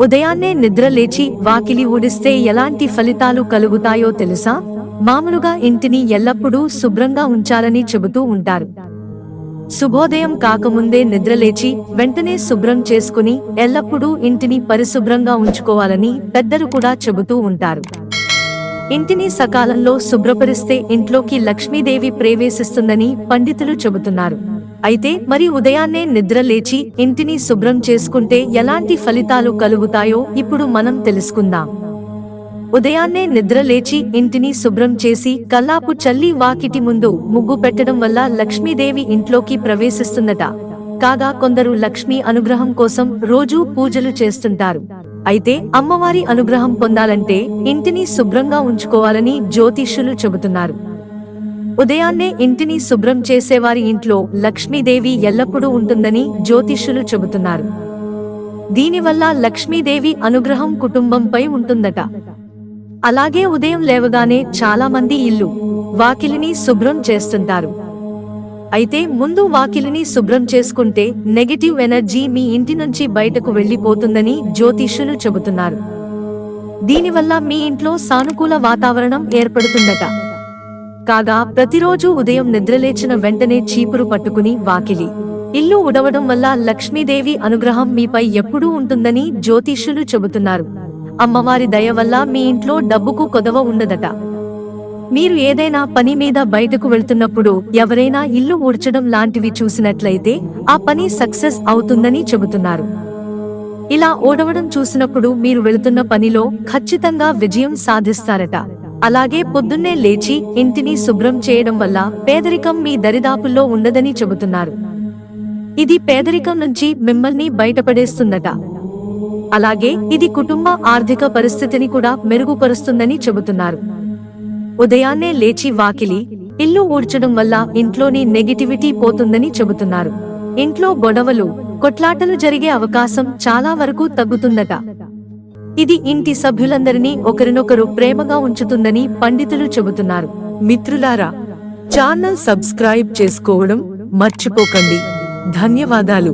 ఉదయాన్నే నిద్ర లేచి వాకిలి ఊడిస్తే ఎలాంటి ఫలితాలు కలుగుతాయో తెలుసా? మామూలుగా ఇంటిని ఎల్లప్పుడూ శుభ్రంగా ఉంచాలని చెబుతూ ఉంటారు. శుభోదయం కాకముందే నిద్రలేచి వెంటనే శుభ్రం చేసుకుని ఎల్లప్పుడూ ఇంటిని పరిశుభ్రంగా ఉంచుకోవాలని పెద్దలు కూడా చెబుతూ ఉంటారు. ఇంటిని సకాలంలో శుభ్రపరిస్తే ఇంట్లోకి లక్ష్మీదేవి ప్రవేశిస్తుందని పండితులు చెబుతున్నారు. అయితే మరి ఉదయాన్నే నిద్ర లేచి ఇంటిని శుభ్రం చేసుకుంటే ఎలాంటి ఫలితాలు కలుగుతాయో ఇప్పుడు మనం తెలుసుకుందాం. ఉదయాన్నే నిద్ర లేచి ఇంటిని శుభ్రం చేసి కల్లాపు చల్లి వాకిటి ముందు ముగ్గు పెట్టడం వల్ల లక్ష్మీదేవి ఇంట్లోకి ప్రవేశిస్తుందట కాగా కొందరు లక్ష్మీ అనుగ్రహం కోసం రోజూ పూజలు చేస్తుంటారు. అయితే అమ్మవారి అనుగ్రహం పొందాలంటే ఇంటిని శుభ్రంగా ఉంచుకోవాలని జ్యోతిష్యులు చెబుతున్నారు. ఉదయాన్నే ఇంటిని శుభ్రం చేసేవారి ఇంట్లో లక్ష్మీదేవి ఎల్లప్పుడూ ఉంటుందని జ్యోతిష్యులు చెబుతున్నారు. దీనివల్ల లక్ష్మీదేవి అనుగ్రహం కుటుంబంపై ఉంటుందట. అలాగే ఉదయం లేవగానే చాలా మంది ఇల్లు వాకిలిని శుభ్రం చేస్తుంటారు. అయితే ముందు వాకిలిని శుభ్రం చేసుకుంటే నెగటివ్ ఎనర్జీ మీ ఇంటి నుంచి బయటకు వెళ్ళిపోతుందని జ్యోతిష్యులు చెబుతున్నారు. దీనివల్ల మీ ఇంట్లో సానుకూల వాతావరణం ఏర్పడుతుందట. కాగా ప్రతిరోజు ఉదయం నిద్రలేచిన వెంటనే చీపురు పట్టుకుని వాకిలి. ఇల్లు ఉడవడం వల్ల లక్ష్మీదేవి అనుగ్రహం మీపై ఎప్పుడూ ఉంటుందని జ్యోతిష్యులు చెబుతున్నారు. అమ్మవారి దయ వల్ల మీ ఇంట్లో డబ్బుకు కొదవ ఉండదట. మీరు ఏదైనా పని మీద బయటకు వెళ్తున్నప్పుడు ఎవరైనా ఇల్లు ఊడ్చడం లాంటివి చూసినట్లయితే ఆ పని సక్సెస్ అవుతుందని చెబుతున్నారు. ఇలా ఓడవడం చూసినప్పుడు మీరు వెళుతున్న పనిలో ఖచ్చితంగా విజయం సాధిస్తారట. అలాగే పొద్దున్నే లేచి ఇంటిని శుభ్రం చేయడం వల్ల పేదరికం మీ దరిదాపుల్లో ఉండదని చెబుతున్నారు. ఇది పేదరికం నుంచి మిమ్మల్ని బయటపడేస్తుందట. అలాగే ఇది కుటుంబ ఆర్థిక పరిస్థితిని కూడా మెరుగుపరుస్తుందని చెబుతున్నారు. ఉదయాన్నే లేచి వాకిలి ఇల్లు ఊడ్చడం వల్ల ఇంట్లోని నెగిటివిటీ పోతుందని చెబుతున్నారు. ఇంట్లో గొడవలు కొట్లాటలు జరిగే అవకాశం చాలా వరకు తగ్గుతుందట. ఇది ఇంటి సభ్యులందరినీ ఒకరినొకరు ప్రేమగా ఉంచుతుందని పండితులు చెబుతున్నారు. మిత్రులారా ఛానల్ సబ్స్క్రైబ్ చేసుకోవడం మర్చిపోకండి. ధన్యవాదాలు.